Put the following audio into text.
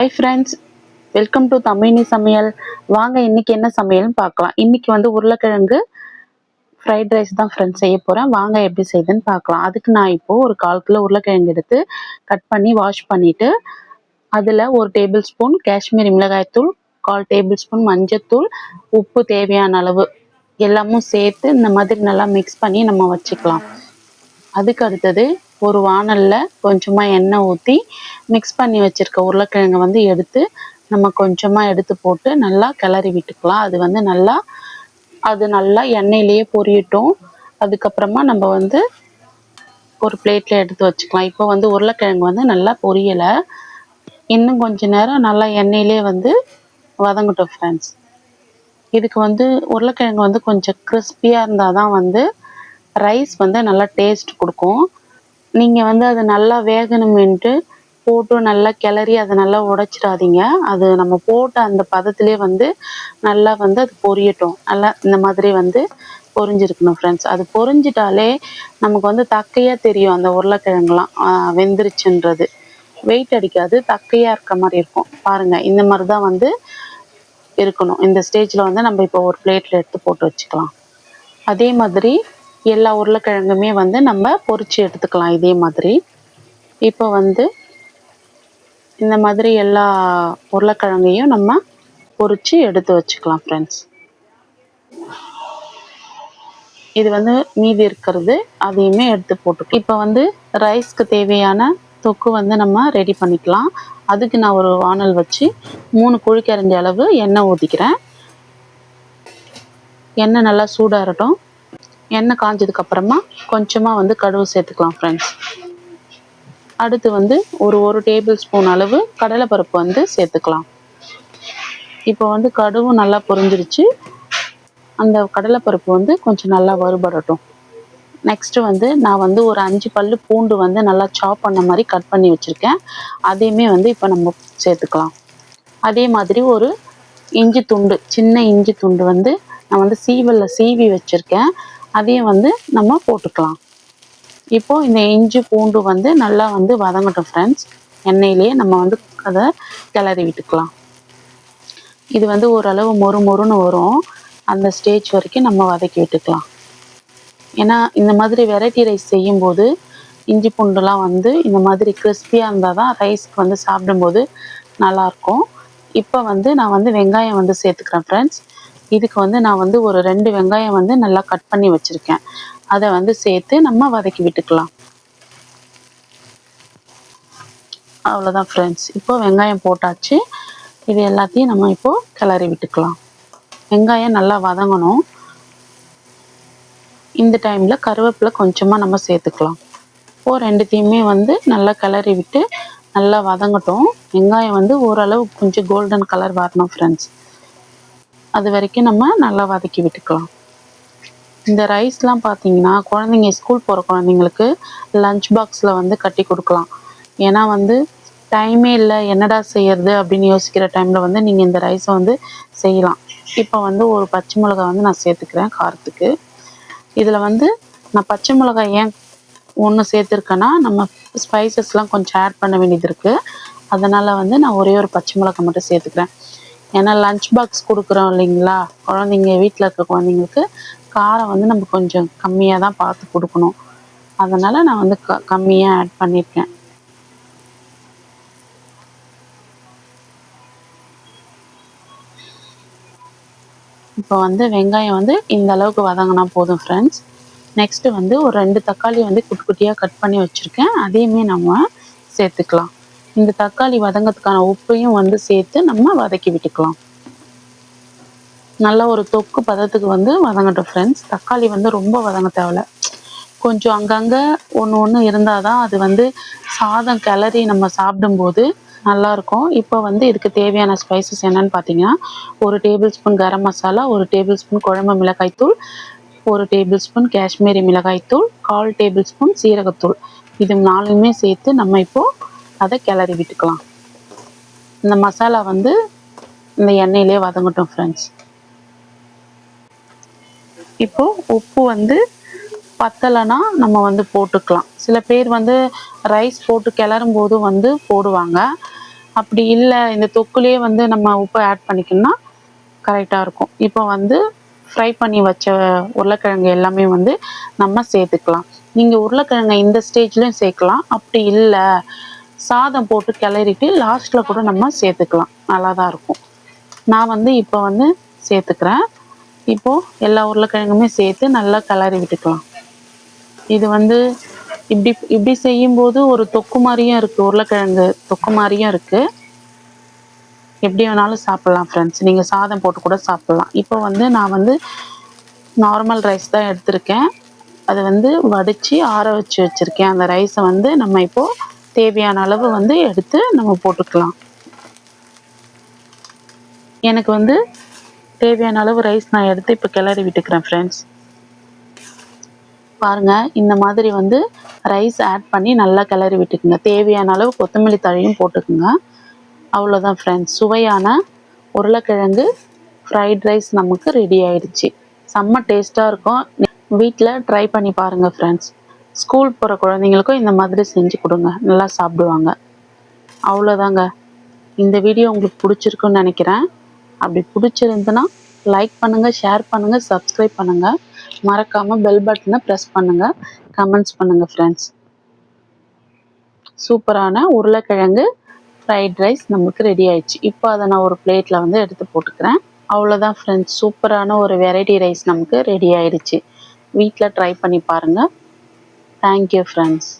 Hi friends welcome to Tamilini Samayal வாங்க இன்னைக்கு என்ன சமையல்னு பார்க்கலாம். இன்னைக்கு வந்து உருளைக்கிழங்கு ஃப்ரைட் ரைஸ் தான் ஃப்ரெண்ட்ஸ் செய்ய போகிறேன் வாங்க எப்படி செய்யுதுன்னு பார்க்கலாம். அதுக்கு நான் இப்போது ஒரு கால் கிலோ உருளைக்கிழங்கு எடுத்து கட் பண்ணி வாஷ் பண்ணிவிட்டு அதில் ஒரு டேபிள் ஸ்பூன் காஷ்மீரி மிளகாய்த்தூள் கால் டேபிள் ஸ்பூன் மஞ்சத்தூள் உப்பு தேவையான அளவு. எல்லாமும் சேர்த்து இந்த மாதிரி நல்லா மிக்ஸ் பண்ணி நம்ம வச்சுக்கலாம். அதுக்கு அடுத்தது ஒரு வானலில் கொஞ்சமாக எண்ணெய் ஊற்றி மிக்ஸ் பண்ணி வச்சுருக்க உருளைக்கிழங்கை வந்து எடுத்து நம்ம கொஞ்சமாக எடுத்து போட்டு நல்லா கிளறி விட்டுக்கலாம். அது வந்து நல்லா அது நல்லா எண்ணெயிலேயே பொரியட்டும். அதுக்கப்புறமா நம்ம வந்து ஒரு பிளேட்டில் எடுத்து வச்சுக்கலாம். இப்போ வந்து உருளைக்கிழங்கு வந்து நல்லா பொரியலை. இன்னும் கொஞ்ச நேரம் நல்லா எண்ணெயிலே வந்து வதங்கட்டும் ஃப்ரெண்ட்ஸ் இதுக்கு வந்து உருளைக்கிழங்கு வந்து கொஞ்சம் கிறிஸ்பியாக இருந்தால் தான் வந்து ரைஸ் வந்து நல்லா டேஸ்ட் கொடுக்கும். நீங்கள் வந்து அது நல்லா வேகணுமென்ட்டு போட்டு நல்லா கிளறி அதை நல்லா உடைச்சிடாதீங்க. அது நம்ம போட்ட அந்த பதத்திலே வந்து நல்லா வந்து அது பொரியட்டும். நல்லா இந்த மாதிரி வந்து பொரிஞ்சிருக்கணும் ஃப்ரெண்ட்ஸ் அது பொரிஞ்சிட்டாலே நமக்கு வந்து தக்கையாக தெரியும் அந்த உருளைக்கிழங்குலாம் வெந்துருச்சுன்றது. வெயிட் அடிக்காது தக்கையாக இருக்க மாதிரி இருக்கும். பாருங்கள் இந்த மாதிரி தான் வந்து இருக்கணும். இந்த ஸ்டேஜில் வந்து நம்ம இப்போ ஒரு பிளேட்டில் எடுத்து போட்டு வச்சுக்கலாம். அதே மாதிரி எல்லா உருளைக்கிழங்குமே வந்து நம்ம பொறிச்சு எடுத்துக்கலாம் இதே மாதிரி. இப்போ வந்து இந்த மாதிரி எல்லா உருளைக்கிழங்கையும் நம்ம பொறிச்சு எடுத்து வச்சுக்கலாம் ஃப்ரெண்ட்ஸ் இது வந்து மீதி இருக்கிறது அதையுமே எடுத்து போட்டு இப்போ வந்து ரைஸ்க்கு தேவையான தொக்கு வந்து நம்ம ரெடி பண்ணிக்கலாம். அதுக்கு நான் ஒரு வானல் வச்சு மூணு குழிக்கரைஞ்ச அளவு எண்ணெய் ஊற்றிக்கிறேன் எண்ணெய் நல்லா சூடாகட்டும் எண்ணெய் காஞ்சதுக்கு அப்புறமா கொஞ்சமாக வந்து கடுகு சேர்த்துக்கலாம் ஃப்ரெண்ட்ஸ் அடுத்து வந்து ஒரு ஒரு டேபிள் ஸ்பூன் அளவு கடலைப்பருப்பு வந்து சேர்த்துக்கலாம். இப்போ வந்து கடுவும் நல்லா பொரிஞ்சிருச்சு. அந்த கடலைப்பருப்பு வந்து கொஞ்சம் நல்லா வறுபடட்டும். நெக்ஸ்ட்டு வந்து நான் வந்து ஒரு அஞ்சு பல்லு பூண்டு வந்து நல்லா சாப் பண்ண மாதிரி கட் பண்ணி வச்சுருக்கேன். அதையுமே வந்து இப்போ நம்ம சேர்த்துக்கலாம். அதே மாதிரி ஒரு இஞ்சி துண்டு சின்ன இஞ்சி துண்டு வந்து நான் வந்து சீவலில் சீவி வச்சுருக்கேன். அதையும் வந்து நம்ம போட்டுக்கலாம். இப்போது இந்த இஞ்சி பூண்டு வந்து நல்லா வந்து வதங்கட்டும் ஃப்ரெண்ட்ஸ் எண்ணெயிலேயே நம்ம வந்து அதை கிளறி விட்டுக்கலாம். இது வந்து ஓரளவு மொறு மொறுன்னு வரும். அந்த ஸ்டேஜ் வரைக்கும் நம்ம வதக்கி விட்டுக்கலாம். ஏன்னா இந்த மாதிரி வெரைட்டி ரைஸ் செய்யும்போது இஞ்சி பூண்டுலாம் வந்து இந்த மாதிரி கிறிஸ்பியாக இருந்தால் தான் ரைஸ்க்கு வந்து சாப்பிடும்போது நல்லாயிருக்கும். இப்போ வந்து நான் வந்து வெங்காயம் வந்து சேர்த்துக்கிறேன் ஃப்ரெண்ட்ஸ் இதுக்கு வந்து நான் வந்து ஒரு ரெண்டு வெங்காயம் வந்து நல்லா கட் பண்ணி வச்சுருக்கேன். அதை வந்து சேர்த்து நம்ம வதக்கி விட்டுக்கலாம். அவ்வளோதான் ஃப்ரெண்ட்ஸ் இப்போ வெங்காயம் போட்டாச்சு. இது எல்லாத்தையும் நம்ம இப்போது கிளறி விட்டுக்கலாம். வெங்காயம் நல்லா வதங்கணும். இந்த டைமில் கருவேப்பிலை கொஞ்சமாக நம்ம சேர்த்துக்கலாம். இப்போ ரெண்டுத்தையுமே வந்து நல்லா கிளறி விட்டு நல்லா வதங்கட்டும். வெங்காயம் வந்து ஓரளவு கொஞ்சம் கோல்டன் கலர் வரணும் ஃப்ரெண்ட்ஸ் அது வரைக்கும் நம்ம நல்லா வதக்கி விட்டுக்கலாம். இந்த ரைஸ்லாம் பார்த்தீங்கன்னா குழந்தைங்க ஸ்கூல் போகிற குழந்தைங்களுக்கு லஞ்ச் பாக்ஸில் வந்து கட்டி கொடுக்கலாம். ஏன்னா வந்து டைமே இல்லை என்னடா செய்யறது அப்படின்னு யோசிக்கிற டைமில் வந்து நீங்கள் இந்த ரைஸை வந்து செய்யலாம். இப்போ வந்து ஒரு பச்சை மிளகாய் வந்து நான் சேர்த்துக்கிறேன் காரத்துக்கு. இதில் வந்து நான் பச்சை மிளகாய் ஏன் ஒன்று சேர்த்துருக்கேன்னா நம்ம ஸ்பைசஸ்லாம் கொஞ்சம் ஆட் பண்ண வேண்டியது இருக்குது அதனால் வந்து நான் ஒரே ஒரு பச்சை மிளகாய் மட்டும் சேர்த்துக்கிறேன். ஏன்னா லஞ்ச் பாக்ஸ் கொடுக்குறோம் இல்லைங்களா? குழந்தைங்க வீட்டில் இருக்க குழந்தைங்களுக்கு காரம் வந்து நம்ம கொஞ்சம் கம்மியாக தான் பார்த்து கொடுக்கணும். அதனால் நான் வந்து க கம்மியாக ஆட் பண்ணியிருக்கேன் இப்போ வந்து வெங்காயம் வந்து இந்த அளவுக்கு வதங்கினா போதும் ஃப்ரெண்ட்ஸ் நெக்ஸ்ட்டு வந்து ஒரு ரெண்டு தக்காளி வந்து குட்டி குட்டியாக கட் பண்ணி வச்சுருக்கேன். அதையுமே நம்ம சேர்த்துக்கலாம். இந்த தக்காளி வதங்கிறதுக்கான உப்பையும் வந்து சேர்த்து நம்ம வதக்கி விட்டுக்கலாம். நல்ல ஒரு தொக்கு பதத்துக்கு வந்து வதங்கட்டும் ஃப்ரெண்ட்ஸ் தக்காளி வந்து ரொம்ப வதங்க தேவையில்ல. கொஞ்சம் அங்கங்கே ஒன்று ஒன்று இருந்தால் தான் அது வந்து சாதம் கிளறி நம்ம சாப்பிடும்போது நல்லாயிருக்கும். இப்போ வந்து இதுக்கு தேவையான ஸ்பைசஸ் என்னன்னு பார்த்தீங்கன்னா ஒரு டேபிள் ஸ்பூன் கரம் மசாலா ஒரு டேபிள் ஸ்பூன் குழம்பு மிளகாய்த்தூள் ஒரு டேபிள் ஸ்பூன் காஷ்மீரி மிளகாய்த்தூள் கால் டேபிள் ஸ்பூன் சீரகத்தூள். இது நாலுமே சேர்த்து நம்ம இப்போது அதை கிளறி விட்டுக்கலாம். இந்த மசாலா வந்து இந்த எண்ணெயிலே வதங்கட்டும் ஃப்ரெண்ட்ஸ் இப்போ உப்பு வந்து பத்தலைன்னா நம்ம வந்து போட்டுக்கலாம். சில பேர் வந்து ரைஸ் போட்டு கிளறும் போது வந்து போடுவாங்க. அப்படி இல்லை இந்த தொக்குலேயே வந்து நம்ம உப்பு ஆட் பண்ணிக்கணும்னா கரெக்டாக இருக்கும். இப்போ வந்து ஃப்ரை பண்ணி வச்ச உருளைக்கிழங்கு எல்லாமே வந்து நம்ம சேர்த்துக்கலாம். நீங்கள் உருளைக்கிழங்கை இந்த ஸ்டேஜ்லேயும் சேர்க்கலாம். அப்படி இல்லை சாதம் போட்டு கிளறிட்டு லாஸ்ட்டில் கூட நம்ம சேர்த்துக்கலாம். நல்லா தான் இருக்கும். நான் வந்து இப்போ வந்து சேர்த்துக்கிறேன். இப்போது எல்லா உருளைக்கிழங்குமே சேர்த்து நல்லா கிளறி விட்டுக்கலாம். இது வந்து இப்படி இப்படி செய்யும்போது ஒரு தொக்கு மாதிரியும் இருக்குது உருளைக்கிழங்கு தொக்கு மாதிரியும் இருக்குது எப்படி வேணாலும் சாப்பிட்லாம் ஃப்ரெண்ட்ஸ் நீங்கள் சாதம் போட்டு கூட சாப்பிட்லாம். இப்போ வந்து நான் வந்து நார்மல் ரைஸ் தான் எடுத்திருக்கேன். அதை வந்து வடித்து ஆற வச்சு வச்சுருக்கேன். அந்த ரைஸை வந்து நம்ம இப்போது தேவையான அளவு வந்து எடுத்து நம்ம போட்டுக்கலாம். எனக்கு வந்து தேவையான அளவு ரைஸ் நான் எடுத்து இப்போ கிளறி விட்டுக்கிறேன் ஃப்ரெண்ட்ஸ் பாருங்கள் இந்த மாதிரி வந்து ரைஸ் ஆட் பண்ணி நல்லா கிளறி விட்டுக்குங்க. தேவையான அளவு கொத்தமல்லி தழையும் போட்டுக்குங்க. அவ்வளோதான் ஃப்ரெண்ட்ஸ் சுவையான உருளைக்கிழங்கு ஃப்ரைட் ரைஸ் நமக்கு ரெடி ஆயிடுச்சு. செம்ம டேஸ்ட்டாக இருக்கும். வீட்டில் ட்ரை பண்ணி பாருங்கள் ஃப்ரெண்ட்ஸ் ஸ்கூல் போகிற குழந்தைங்களுக்கும் இந்த மாதிரி செஞ்சு கொடுங்க. நல்லா சாப்பிடுவாங்க. அவ்வளோதாங்க இந்த வீடியோ உங்களுக்கு பிடிச்சிருக்குன்னு நினைக்கிறேன். அப்படி பிடிச்சிருந்துன்னா லைக் பண்ணுங்கள் ஷேர் பண்ணுங்கள் சப்ஸ்கிரைப் பண்ணுங்கள் மறக்காமல் பெல் பட்டனை ப்ரெஸ் பண்ணுங்கள் கமெண்ட்ஸ் பண்ணுங்கள் ஃப்ரெண்ட்ஸ் சூப்பரான உருளைக்கிழங்கு ஃப்ரைட் ரைஸ் நமக்கு ரெடி ஆயிடுச்சு. இப்போ அதை நான் ஒரு பிளேட்டில் வந்து எடுத்து போட்டுக்கிறேன். அவ்வளோதான் ஃப்ரெண்ட்ஸ் சூப்பரான ஒரு வெரைட்டி ரைஸ் நமக்கு ரெடி ஆயிடுச்சு. வீட்டில் ட்ரை பண்ணி பாருங்கள் தேங்க்யூ ஃப்ரெண்ட்ஸ்